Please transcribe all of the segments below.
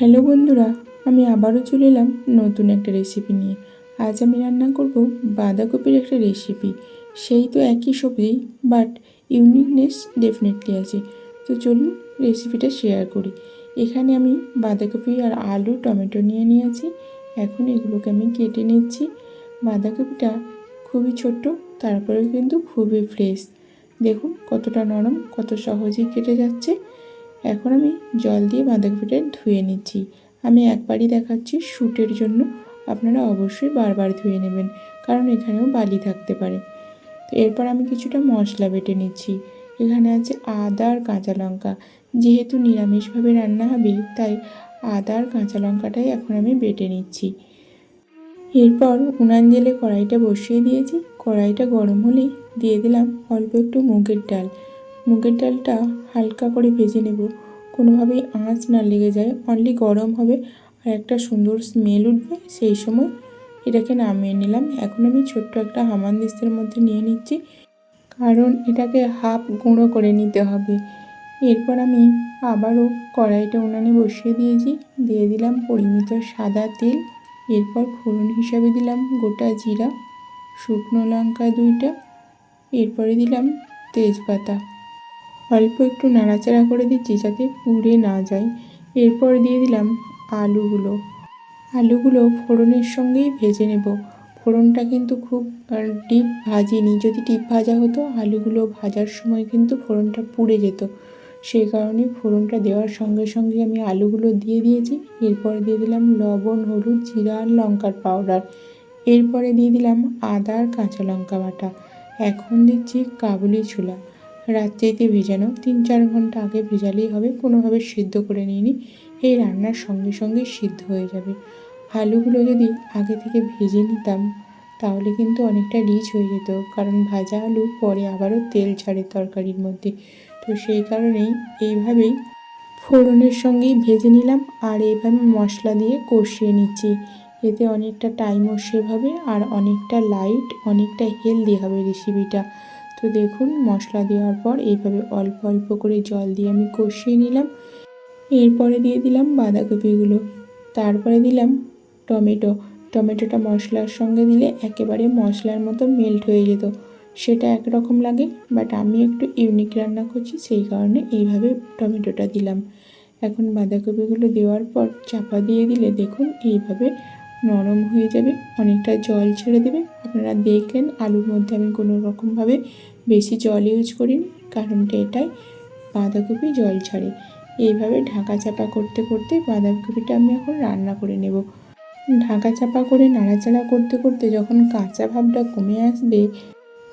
Hello বন্ধুরা, আমি আবারও চলে এলাম নতুন একটা রেসিপি নিয়ে। আজ আমি রান্না করব বাঁধাকপির একটা রেসিপি সেই তো একই সবজি বাট ইউনিকনেস ডেফিনেটলি আছে। তো চলুন রেসিপিটা শেয়ার করি। এখানে আমি বাঁধাকপি আর আলু, টমেটো নিয়ে নিয়েছি। এখন এগুলোকে আমি কেটে নিচ্ছি। বাঁধাকপিটা খুবই ছোট্ট, তারপরেও কিন্তু খুবই ফ্রেশ দেখুন কতটা নরম, কত সহজেই কেটে যাচ্ছে। এখন আমি জল দিয়ে বাঁধাকপিটা ধুয়ে নিচ্ছি। আমি একবারই দেখাচ্ছি শ্যুটের জন্য। আপনারা অবশ্যই বারবার ধুয়ে নেবেন, কারণ এখানেও বালি থাকতে পারে। তো এরপর আমি কিছুটা মশলা বেটে নিচ্ছি। এখানে আছে আদা আর কাঁচা লঙ্কা। যেহেতু নিরামিষভাবে রান্না হবে, তাই আদা আর কাঁচা লঙ্কাটাই এখন আমি বেটে নিচ্ছি। এরপর উনান জেলে কড়াইটা বসিয়ে দিয়েছি। কড়াইটা গরম হলেই দিয়ে দিলাম অল্প একটু মুগের ডাল। মুগের ডালটা হালকা করে ভেজে নেব। কোনোভাবেই আঁচ না লেগে যায় অনলি গরম হবে আর একটা সুন্দর স্মেল উঠবে। সেই সময় এটাকে নামিয়ে নিলাম। এখন আমি ছোট্ট একটা হামানদিস্তের মধ্যে নিয়ে নিচ্ছি। কারণ এটাকে হাফ গুঁড়ো করে নিতে হবে। এরপর আমি আবারও কড়াইটা উনানে বসিয়ে দিয়েছি। দিয়ে দিলাম পরিমিত সাদা তেল। এরপর ফোড়ন হিসাবে দিলাম গোটা জিরা, শুকনো লঙ্কা দুইটা। এরপরে দিলাম তেজপাতা। অল্প একটু নাড়াচাড়া করে দিচ্ছি যাতে পুড়ে না যায়। এরপর দিয়ে দিলাম আলুগুলো। আলুগুলো ফোড়নের সঙ্গেই ভেজে নেব। ফোড়নটা কিন্তু খুব ডিপ ভাজিনি। যদি ডিপ ভাজা হতো, আলুগুলো ভাজার সময় কিন্তু ফোড়নটা পুড়ে যেত। সেই কারণে ফোড়নটা দেওয়ার সঙ্গে সঙ্গে আমি আলুগুলো দিয়ে দিয়েছি। এরপর দিয়ে দিলাম লবণ, হলুদ, জিরা আর লঙ্কার পাউডার। এরপরে দিয়ে দিলাম আদা আর কাঁচা লঙ্কা বাটা। এখন দিচ্ছি কাবুলি ছোলা। রাত্রিতে ভেজানো তিন চার ঘণ্টা আগে ভেজালেই হবে, কোনোভাবে সিদ্ধ করে নিইনি। এই রান্নার সঙ্গে সঙ্গে সিদ্ধ হয়ে যাবে। আলুগুলো যদি আগে থেকে ভেজে নিতাম, তাহলে কিন্তু অনেকটা রিচ হয়ে যেত, কারণ ভাজা আলু পরে আবারও তেল ছাড়ে তরকারির মধ্যে। তো সেই কারণেই এইভাবেই ফোড়নের সঙ্গেই ভেজে নিলাম, আর এইভাবে মশলা দিয়ে কষিয়ে নিচ্ছি। এতে অনেকটা টাইমও সেভ হবে, আর অনেকটা লাইট অনেকটা হেলদি হবে রেসিপিটা তো দেখুন, মশলা দেওয়ার পর এইভাবে অল্প অল্প করে জল দিয়ে আমি কষিয়ে নিলাম। এরপরে দিয়ে দিলাম বাঁধাকপিগুলো। তারপরে দিলাম টমেটো। টমেটোটা মশলার সঙ্গে দিলে একেবারে মশলার মতো মেল্ট হয়ে যেত। সেটা একরকম লাগে বাট আমি একটু ইউনিক রান্না করছি, সেই কারণে এইভাবে টমেটোটা দিলাম। এখন বাঁধাকপিগুলো দেওয়ার পর চাপা দিয়ে দিলে দেখুন, এইভাবে নরম হয়ে যাবে, অনেকটা জল ছেড়ে দেবে। আপনারা দেখলেন আলুর মধ্যে আমি কোনো রকমভাবে বেশি জল ইউজ করিনি, কারণটা এটাই, বাঁধাকপি জল ছাড়ে। এইভাবে ঢাকা চাপা করতে করতে বাঁধাকপিটা আমি এখন রান্না করে নেব। ঢাকা চাপা করে নাড়াচাড়া করতে করতে যখন কাঁচা ভাবটা কমে আসবে,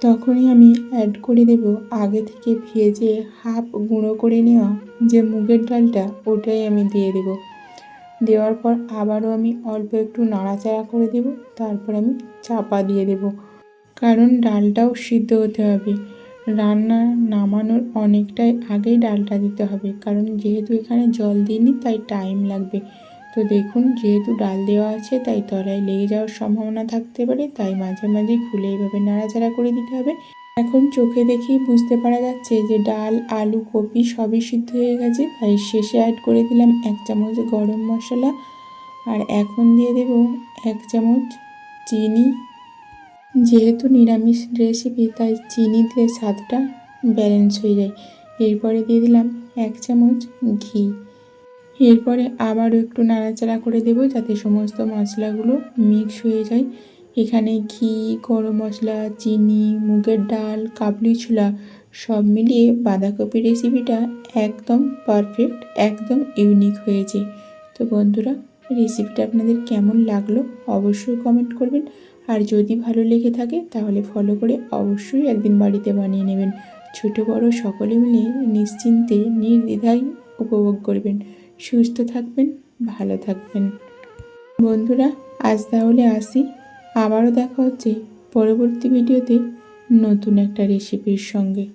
তখনই আমি অ্যাড করে দেব আগে থেকে ভেজে হাফ গুঁড়ো করে নেওয়া যে মুগের ডালটা, ওটাই আমি দিয়ে দেব। দেওয়ার পর আবারও আমি অল্প একটু নাড়াচাড়া করে দেব, তারপর আমি চাপা দিয়ে দেব। কারণ ডালটাও সিদ্ধ হতে হবে। রান্না নামানোর অনেকটাই আগেই ডালটা দিতে হবে, কারণ যেহেতু এখানে জল দিইনি, তাই টাইম লাগবে। তো দেখুন, যেহেতু ডাল দেওয়া আছে, তাই তলায় লেগে যাওয়ার সম্ভাবনা থাকতে পারে, তাই মাঝে মাঝে খুলে এইভাবে নাড়াচাড়া করে দিতে হবে। এখন চোখে দেখেই বুঝতে পারা যাচ্ছে যে ডাল, আলু, কপি সবই সিদ্ধ হয়ে গেছে। তাই শেষে অ্যাড করে দিলাম এক চামচ গরম মশলা। আর এখন দিয়ে দেব এক চামচ চিনি। যেহেতু নিরামিষ রেসিপি তাই চিনি দিলে স্বাদটা ব্যালেন্স হয়ে যায়। এরপরে দিয়ে দিলাম এক চামচ ঘি। এরপরে আবারও একটু নাড়াচাড়া করে দেব যাতে সমস্ত মশলাগুলো মিক্স হয়ে যায়। এখানে ঘি, গরম মশলা, চিনি, মুগের ডাল, কাবলি ছোলা সব মিলিয়ে বাঁধাকপি রেসিপিটা একদম পারফেক্ট একদম ইউনিক হয়েছে। তো বন্ধুরা রেসিপিটা আপনাদের কেমন লাগল অবশ্যই কমেন্ট করবেন। আর যদি ভালো লেগে থাকে, তাহলে ফলো করে অবশ্যই একদিন বাড়িতে বানিয়ে নেবেন। ছোট, বড় সকলে মিলে নিশ্চিন্তে, নির্দ্বিধায় উপভোগ করবেন। সুস্থ থাকবেন, ভালো থাকবেন। বন্ধুরা, আজ তাহলে আসি। আবারও দেখা হচ্ছে পরবর্তী ভিডিওতে নতুন একটা রেসিপির সঙ্গে।